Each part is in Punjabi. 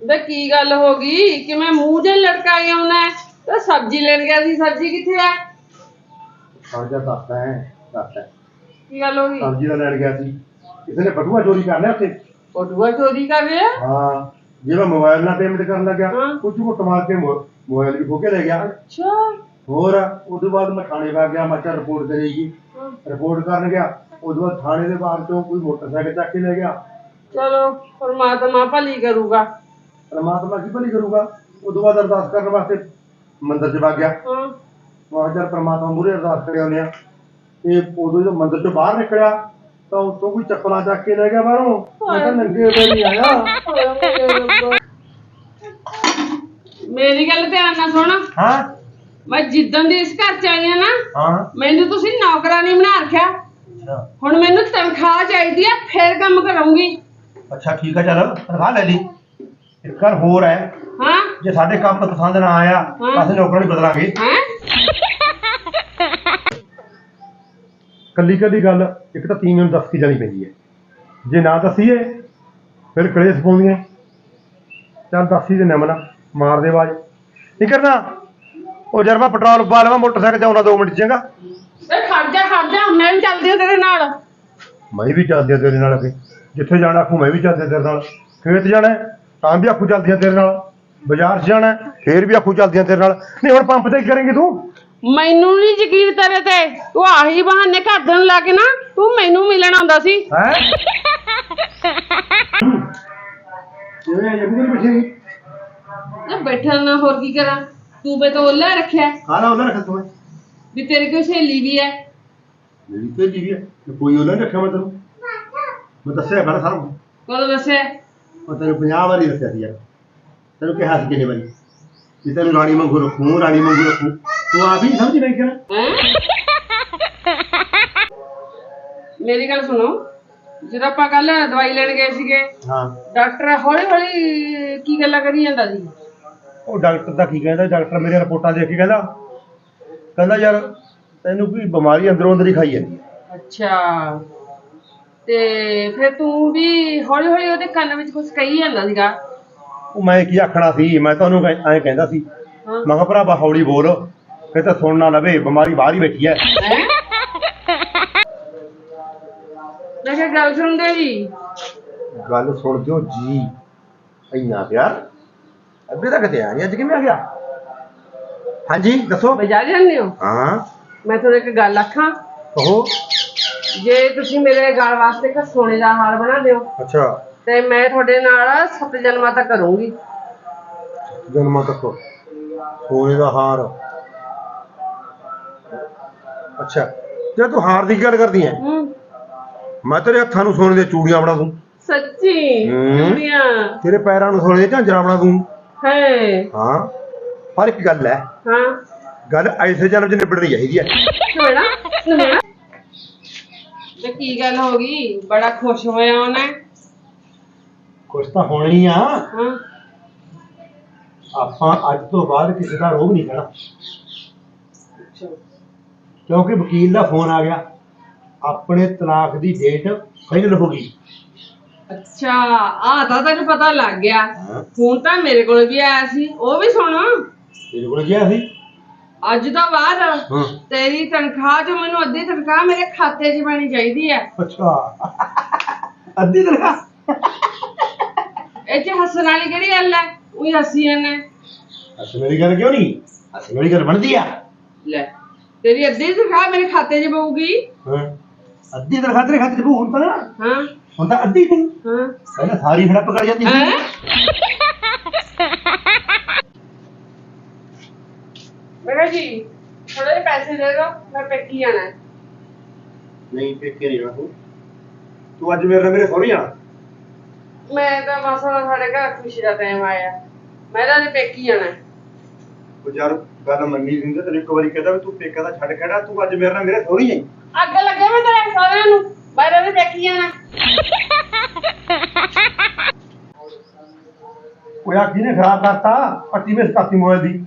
ਵੇ ਕੀ ਗੱਲ ਹੋ ਗਈ? ਕਿਵੇਂ ਮੂੰਹ ਜੇ ਲਟਕਾ ਕੇ ਆਉਣਾ ਹੈ? ਤੇ ਸਬਜ਼ੀ ਲੈਣ ਗਿਆ ਸੀ ਸਬਜ਼ੀ ਕਿੱਥੇ ਹੈ? ਸਾਜਾ ਦੱਸਦਾ ਹੈ ਦੱਸਦਾ ਕੀ ਗੱਲ ਹੋ ਗਈ? ਸਬਜ਼ੀ ਦਾ ਲੈਣ ਗਿਆ ਸੀ। ਕਿਸੇ ਨੇ ਬਟੂਆ ਚੋਰੀ ਕਰ ਲਿਆ ਉੱਥੇ? ਬਟੂਆ ਚੋਰੀ ਕਰ ਰਿਹਾ ਹਾਂ ਜਿਵੇਂ ਮੋਬਾਈਲ ਨਾਲ ਪੇਮੈਂਟ ਕਰਨ ਲੱਗਿਆ ਹਾਂ। ਕੁਝ ਘੁੱਟ ਮਾਰ ਕੇ ਮੋ- ਮੋਬਾਈਲ ਵੀ ਖੋ ਕੇ ਲੈ ਗਿਆ। ਅੱਛਾ। ਹੋਰ ਉਸ ਤੋਂ ਬਾਅਦ ਮੈਂ ਥਾਣੇ ਵਾ ਗਿਆ ਮੈਂ ਕਿਹਾ ਰਿਪੋਰਟ ਕਰੇਗੀ ਹਾਂ। ਰਿਪੋਰਟ ਕਰਨ ਗਿਆ ਉਸ ਤੋਂ ਬਾਅਦ ਥਾਣੇ ਦੇ ਬਾਹਰ ਤੋਂ ਕੋਈ ਮੋਟਰਸਾਈਕਲ ਚੱਕ ਕੇ ਲੈ ਗਿਆ। ਚਲੋ ਪਰਮਾਤਮਾ ਭਲੀ ਕਰੂਗਾ। ਪਰਮਾਤਮਾ ਕੀ ਭਲੀ ਕਰੂਗਾ? ਉਸ ਤੋਂ ਬਾਅਦ ਅਰਦਾਸ ਕਰਨ ਵਾਸਤੇ ਮੰਦਿਰ 'ਚ ਵਗ ਗਿਆ। ਚੱਲ ਪਰਮਾਤਮਾ ਮੂਹਰੇ ਅਰਦਾਸ ਕਰਿਆ ਉਹਨੇ ਤੇ ਉਦੋਂ ਜਦੋਂ ਮੰਦਿਰ 'ਚੋਂ ਬਾਹਰ ਨਿਕਲਿਆ ਤਾਂ ਉੱਥੋਂ ਕੋਈ ਚੱਪਲਾਂ ਚੱਕ ਕੇ ਲੈ ਗਿਆ ਬਾਹਰੋਂ। ਮੈਂ ਕਿਹਾ ਨੰਗੇ ਪੈਰ ਹੀ ਆਇਆ। ਮੇਰੀ ਗੱਲ ਧਿਆਨ ਨਾਲ ਸੁਣ। ਹਾਂ। ਮੈਂ ਜਿੱਦਣ ਦੀ ਇਸ ਘਰ ਚ ਆਈ ਆ ਨਾ ਹਾਂ। ਮੈਨੂੰ ਤੁਸੀਂ ਨੌਕਰਾਨੀ ਬਣਾ ਰੱਖਿਆ। ਅੱਛਾ। ਹੁਣ ਮੈਨੂੰ ਤਨਖਾਹ ਚਾਹੀਦੀ ਆ ਫੇਰ ਕੰਮ ਕਰਾਂਗੀ। ਅੱਛਾ ਠੀਕ ਹੈ ਚੱਲ ਤਨਖਾਹ ਲੈ ਲਈ। ਇੱਕ ਗੱਲ ਹੋਰ ਹੈ ਹਾਂ। ਜੇ ਸਾਡੇ ਕੰਮ ਪਸੰਦ ਨਾ ਆਇਆ ਹਾਂ। ਤਾਂ ਅਸੀਂ ਨੌਕਰਾਂ ਨਹੀਂ ਬਦਲਾਂਗੇ। ਹੈ? ਕੱਲੀ ਕੱਲੀ ਗੱਲ ਇੱਕ ਤਾਂ ਤੀਨ ਨੂੰ ਦੱਸ ਕੇ ਜਾਣੀ ਪੈਂਦੀ ਹੈ। ਜੇ ਨਾ ਦੱਸੀਏ ਫਿਰ ਕਲੇਸ਼ ਪਾਉਂਦੀਆਂ। ਚੱਲ ਦੱਸੀ ਤੇ ਨਮਨਾ ਮਾਰ ਦੇ ਆਵਾਜ਼। ਨਹੀਂ ਕਰਨਾ? ਉਹ ਜਰ ਮੈਂ ਪੈਟਰੋਲ ਪਾ ਲਵਾਂ ਮੋਟਰਸਾਈਕਲ ਤੇ ਆਉਣਾ 2 ਮਿੰਟ ਚੰਗਾ? ਤੇ ਖੜ ਜਾ ਖੜ ਜਾ ਮੈਂ ਵੀ ਚੱਲਦੀ ਹਾਂ ਤੇਰੇ ਨਾਲ। ਮੈਂ ਵੀ ਚੱਲਦੀ ਆ ਤੇਰੇ ਨਾਲ ਅੱਗੇ। ਜਿੱਥੇ ਜਾਣਾ ਆਖੂ ਮੈਂ ਵੀ ਚੱਲਦੀ ਤੇਰੇ ਨਾਲ। ਖੇਤ ਜਾਣਾ ਹੈ, ਤਾਂ ਵੀ ਆਖੂ ਚੱਲਦੀ ਆ ਤੇਰੇ ਨਾਲ। ਬਾਜ਼ਾਰ 'ਚ ਜਾਣਾ ਹੈ, ਫੇਰ ਵੀ ਆਖੂ ਚੱਲਦੀ ਆ ਤੇਰੇ ਨਾਲ। ਨਹੀਂ ਹੁਣ ਪੰਪ ਤੇ ਕੀ ਕਰੇਂਗੀ ਤੂੰ? ਮੈਨੂੰ ਨਹੀਂ ਯਕੀਨ ਤੇਰੇ ਤੇ। ਤੂੰ ਆਹੀ ਬਹਾਨੇ ਘਰ ਦੇਣ ਲਾ ਕੇ ਨਾ ਤੂੰ ਮੈਨੂੰ ਮਿਲਣ ਆਉਂਦਾ ਸੀ। ਹੈ? ਇਹ ਵੀ ਬੈਠੀ ਤੇ ਬੈਠਣ ਨਾ ਹੋਰ ਕੀ ਕਰਾਂ? ਤੂੰ ਬੇ ਤਾਂ ਰੱਖਿਆ। ਖਾਣਾ ਉਹਨਾਂ ਰੱਖ ਤੂੰ ਵੀ ਤੇਰੀ ਕੋਈ ਸਹੇਲੀ ਵੀ ਹੈ। ਮੇਰੀ ਤੇ ਜੀ ਹੈ? ਕੋਈ ਉਹਨਾਂ ਰੱਖਿਆ ਮੈਂ ਤੈਨੂੰ? ਮੈਂ ਦੱਸਿਆ ਖੜਾ ਸਾਰਾ। ਕਦੋਂ ਦੱਸਿਆ? ਮੈਂ ਤੈਨੂੰ 50 ਵਾਰੀ ਦੱਸਿਆ ਸੀ ਯਾਰ ਤੈਨੂੰ ਕਿਹਾ ਸੀ ਕਿੰਨੇ ਵਾਰੀ? ਕਿ ਤੈਨੂੰ ਰਾਣੀ ਵਾਂਗੂ ਰੱਖੂ ਰਾਣੀ ਵਾਂਗੂ ਰੱਖੂ। ਤੂੰ ਆਪ ਹੀ ਸਮਝ ਕਿਹਾ ਹੈਂ? ਮੇਰੀ ਗੱਲ ਸੁਣੋ। ਜਦੋਂ ਆਪਾਂ ਕੱਲ ਦਵਾਈ ਲੈਣ ਗਏ ਸੀਗੇ ਹਾਂ। ਡਾਕਟਰ ਹੌਲੀ ਹੌਲੀ ਕੀ ਗੱਲਾਂ ਕਰੀ ਜਾਂਦਾ ਸੀ? ਉਹ ਡਾਕਟਰ ਦਾ ਕੀ ਕਹਿੰਦਾ ਡਾਕਟਰ ਮੇਰੇ ਰਿਪੋਰਟਾਂ ਦੇਖ ਕੇ ਕਹਿੰਦਾ ਕਹਿੰਦਾ ਯਾਰ ਤੈਨੂੰ ਕੋਈ ਬਿਮਾਰੀ ਅੰਦਰੋਂ ਅੰਦਰ ਹੀ ਖਾਈ ਜਾਂਦੀ ਹੈ। ਅੱਛਾ। ਤੇ ਫਿਰ ਤੂੰ ਵੀ ਹੌਲੀ ਹੌਲੀ ਉਹਦੇ ਕੰਨ ਵਿੱਚ ਕੁਝ ਕਹੀ ਜਾਂਦਾ ਸੀਗਾ। ਉਹ ਮੈਂ ਕੀ ਆਖਣਾ ਸੀ? ਮੈਂ ਤਾਂ ਉਹਨੂੰ ਐਂ ਕਹਿੰਦਾ ਸੀ ਹਾਂ। ਮੈਂ ਕਿਹਾ ਭਰਾਵਾ ਹੌਲੀ ਬੋਲ ਫਿਰ ਤਾਂ ਸੁਣ ਨਾ ਲਵੇ ਬਿਮਾਰੀ ਬਾਹਰ ਹੀ ਬੈਠੀ ਹੈ ਹੈਂ? ਮੈਂ ਕਿਹਾ ਗੱਲ ਸੁਣਦੇ ਜੀ ਗੱਲ ਸੁਣ ਦਿਓ ਜੀ। ਇੰਨਾ ਪਿਆਰ। ਅੱਗੇ ਤੱਕ ਤੇ ਆ ਨਹੀਂ ਅੱਜ ਕਿਵੇਂ ਆ ਗਿਆ? ਹਾਂਜੀ ਦੱਸੋ। ਬਜਾ ਜਾਂਦੇ ਹੋ? ਹਾਂ। ਮੈਂ ਤੁਹਾਨੂੰ ਇੱਕ ਗੱਲ ਆਖਾਂ। ਕਹੋ। ਜੇ ਤੁਸੀਂ ਮੇਰੇ ਗਲ ਵਾਸਤੇ ਇੱਕ ਸੋਨੇ ਦਾ ਹਾਰ ਬਣਾ ਦਿਓ ਅੱਛਾ। ਤੇ ਮੈਂ ਤੁਹਾਡੇ ਨਾਲ ਸੱਤ ਜਨਮਾਂ ਤੱਕ ਕਰੂੰਗੀ। ਜਨਮਾਂ ਤੱਕ ਸੋਨੇ ਦਾ ਹਾਰ। ਅੱਛਾ। ਜੇ ਤੂੰ ਹਾਰ ਦੀ ਗੱਲ ਕਰਦੀ ਹੂੰ। ਮੈਂ ਤੇਰੇ ਹੱਥਾਂ ਨੂੰ ਸੋਨੇ ਦੀਆਂ ਚੂੜੀਆਂ ਬਣਾ ਦੂੰ। ਸੱਚੀ? ਹੂੰ। ਚੂੜੀਆਂ? ਤੇਰੇ ਪੈਰਾਂ ਨੂੰ ਸੋਨੇ ਦੀਆਂ ਝਾਂਜਰਾਂ ਬਣਾ ਦੂੰ। ਹੈ। ਹਾਂ। ਪਰ ਇੱਕ ਗੱਲ ਹੈ ਹਾਂ। ਗੱਲ ਐਸੇ ਜਨਮ ਚ ਨਿਬੜਨੀ ਚਾਹੀਦੀ ਹੈ ਸੁਣਾ ਸੁਣਾ ਤੇ ਕੀ ਗੱਲ ਹੋ ਗਈ? ਬੜਾ ਖੁਸ਼ ਹੋਇਆ ਉਹਨੇ? ਕੁਛ ਤਾਂ ਹੋਣਾ ਆ। ਹਾਂ। ਆਪਾਂ ਅੱਜ ਤੋਂ ਬਾਅਦ ਕਿਸੇ ਦਾ ਰੋਗ ਨਹੀਂ ਕਹਿਣਾ ਕਿਉਂਕਿ ਵਕੀਲ ਦਾ ਫੋਨ ਆ ਗਿਆ। ਆਪਣੇ ਤਲਾਕ ਦੀ ਡੇਟ ਫਾਈਨਲ ਹੋ ਗਈ। ਅੱਛਾ ਆ ਤਾਂ ਤੈਨੂੰ ਪਤਾ ਲੱਗ ਗਿਆ। ਹਾਂ। ਫੋਨ ਤਾਂ ਮੇਰੇ ਕੋਲ ਵੀ ਆਇਆ ਸੀ। ਉਹ ਵੀ ਸੁਣ। ਤੇਰੇ ਕੋਲ ਗਿਆ ਸੀ। ਅੱਜ ਤੋਂ ਬਾਅਦ ਹਾਂ। ਤੇਰੀ ਤਨਖਾਹ ਜੋ ਮੈਨੂੰ ਅੱਧੀ ਤਨਖਾਹ ਮੇਰੇ ਖਾਤੇ 'ਚ ਪੈਣੀ ਚਾਹੀਦੀ ਹੈ ਅੱਛਾ। ਅੱਧੀ ਤਨਖਾਹ? ਇਹ 'ਚ ਹੱਸਣ ਵਾਲੀ ਕਿਹੜੀ ਗੱਲ ਹੈ ਉਹੀ ਹੱਸੀ ਜਾਂਦੇ। ਅਸਲ ਮੇਰੀ ਗੱਲ ਕਿਉਂ ਨਹੀਂ? ਅਸਲ ਮੇਰੀ ਗੱਲ ਬਣਦੀ ਆ। ਲੈ ਤੇਰੀ ਅੱਧੀ ਤਨਖਾਹ ਮੇਰੇ ਖਾਤੇ 'ਚ ਪਊਗੀ। ਹਾਂ। ਅੱਧੀ ਤਨਖਾਹ ਤੇਰੇ ਖਾਤੇ ਚ ਪਊ ਹੁਣ ਤਾਂ ਨਾ। ਹਾਂ। ਹੁਣ ਤਾਂ ਅੱਧੀ ਨਹੀਂ। ਹਾਂ। ਪਹਿਲਾਂ ਸਾਰੀ ਹੜੱਪ ਕਰ ਜਾਂਦੀ ਸੀ। ਹੈਂ? ਮੈਂ ਕਿਹਾ ਜੀ ਥੋੜੇ ਜਿਹੇ ਪੈਸੇ ਦੇ ਦਿਓ ਮੈਂ ਪੇਕੀ ਜਾਣਾ ਹੈ। ਨਹੀਂ ਪੇਕੇ ਨਹੀਂ ਜਾਣਾ ਤੂੰ। ਤੂੰ ਅੱਜ ਮੇਰੇ ਨਾਲ ਮੇਰੇ ਸਹੁਰੇ ਆ। ਮੈਂ ਤਾਂ ਬਸ ਹੁਣ ਸਾਡੇ ਘਰ ਖੁਸ਼ੀ ਦਾ ਟਾਈਮ ਆਇਆ। ਮੈਂ ਤਾਂ ਅੱਜ ਪੇਕੀ ਜਾਣਾ ਹੈ। ਉਹ ਯਾਰ ਗੱਲ ਮੰਨੀ ਨਹੀਂ ਤੇ ਤੈਨੂੰ ਇੱਕ ਵਾਰੀ ਕਹਿੰਦਾ ਵੀ ਤੂੰ ਪੇਕਾ ਦਾ ਛੱਡ ਖੜਾ ਤੂੰ ਅੱਜ ਮੇਰੇ ਨਾਲ ਮੇਰੇ ਸਹੁਰੇ ਆਈ। ਅੱਗ ਲੱਗੇ ਮੈਂ ਤੇਰੇ ਸਾਰਿਆਂ ਨੂੰ। ਬਾਹਰ ਵੀ ਪੇਕੀ ਜਾਣਾ ਉਹ ਯਾਰ ਕਿਹਨੇ ਖਰਾਬ ਕਰਤਾ? ਪੱਟੀ ਵਿੱਚ ਕਾਤੀ ਮੋਬਾਈਲ ਦੀ।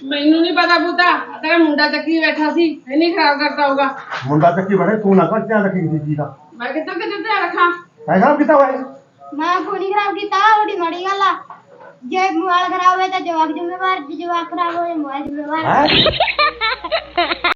ਮੈਨੂੰ ਨਹੀਂ ਪਤਾ ਬੁੱਤਾ ਤੇਰਾ ਮੁੰਡਾ ਚੱਕੀ ਬੈਠਾ ਸੀ ਇਹਨੇ ਖਰਾਬ ਕਰਤਾ ਹੋਊਗਾ। ਮੁੰਡਾ ਚੱਕੀ ਬੜੇ ਤੂੰ ਨਾ ਕਰ ਧਿਆਨ ਰੱਖੀ ਕਿਸੇ ਚੀਜ਼ ਦਾ। ਮੈਂ ਕਿੱਧਰ ਕਿੱਧਰ ਧਿਆਨ ਰੱਖਾਂ? ਹੈ ਖਰਾਬ ਕੀਤਾ ਹੋਇਆ ਮੈਂ ਹੀ ਖਰਾਬ ਕੀਤਾ? ਉਹਦੀ ਮਾੜੀ ਗੱਲ ਆ। ਜੇ ਮੋਬਾਈਲ ਖਰਾਬ ਹੋਵੇ ਤਾਂ ਜਵਾਕ ਜ਼ਿੰਮੇਵਾਰ ਜੇ ਜਵਾਕ ਖਰਾਬ ਹੋਵੇ ਮੋਬਾਈਲ ਜ਼ਿੰਮੇਵਾਰ